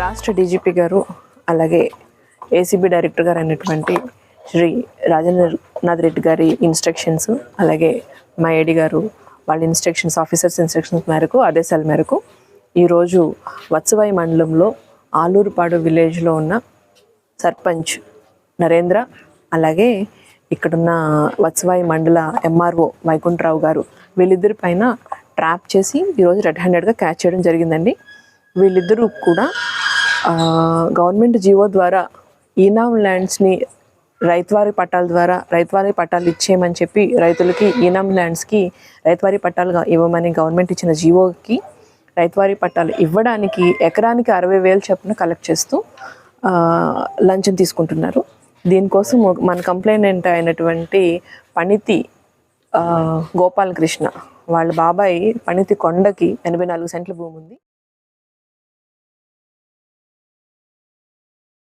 రాష్ట్ర డీజీపీ గారు అలాగే ఏసీబీ డైరెక్టర్ గారు అయినటువంటి శ్రీ రాజేంద్రనాథ్ రెడ్డి గారి ఇన్స్ట్రక్షన్స్ అలాగే మా ఏడి గారు వాళ్ళ ఇన్స్ట్రక్షన్స్ ఆఫీసర్స్ ఇన్స్ట్రక్షన్స్ మేరకు ఆదేశాల మేరకు ఈరోజు వత్సవాయి మండలంలో ఆలూరుపాడు విలేజ్లో ఉన్న సర్పంచ్ నరేంద్ర అలాగే ఇక్కడున్న వత్సవాయి మండల ఎంఆర్ఓ వైకుంఠరావు గారు వీళ్ళిద్దరి పైన ట్రాప్ చేసి ఈరోజు రెడ్ హ్యాండెడ్గా క్యాచ్ చేయడం జరిగిందండి. వీళ్ళిద్దరూ కూడా గవర్నమెంట్ జీవో ద్వారా ఈనామ్ ల్యాండ్స్ని రైతువారి పట్టాల ద్వారా రైతువారి పట్టాలు ఇచ్చేయమని చెప్పి రైతులకి ఈనామ్ ల్యాండ్స్కి రైతువారి పట్టాలుగా ఇవ్వమని గవర్నమెంట్ ఇచ్చిన జీవోకి రైతువారి పట్టాలు ఇవ్వడానికి ఎకరానికి అరవై వేలు చొప్పున కలెక్ట్ చేస్తూ లంచం తీసుకుంటున్నారు. దీనికోసం మన కంప్లైంట్ అయినటువంటి పణితి గోపాలకృష్ణ. వాళ్ళ బాబాయ్ పణితి కొండకి ఎనభై నాలుగు సెంట్ల భూమి ఉంది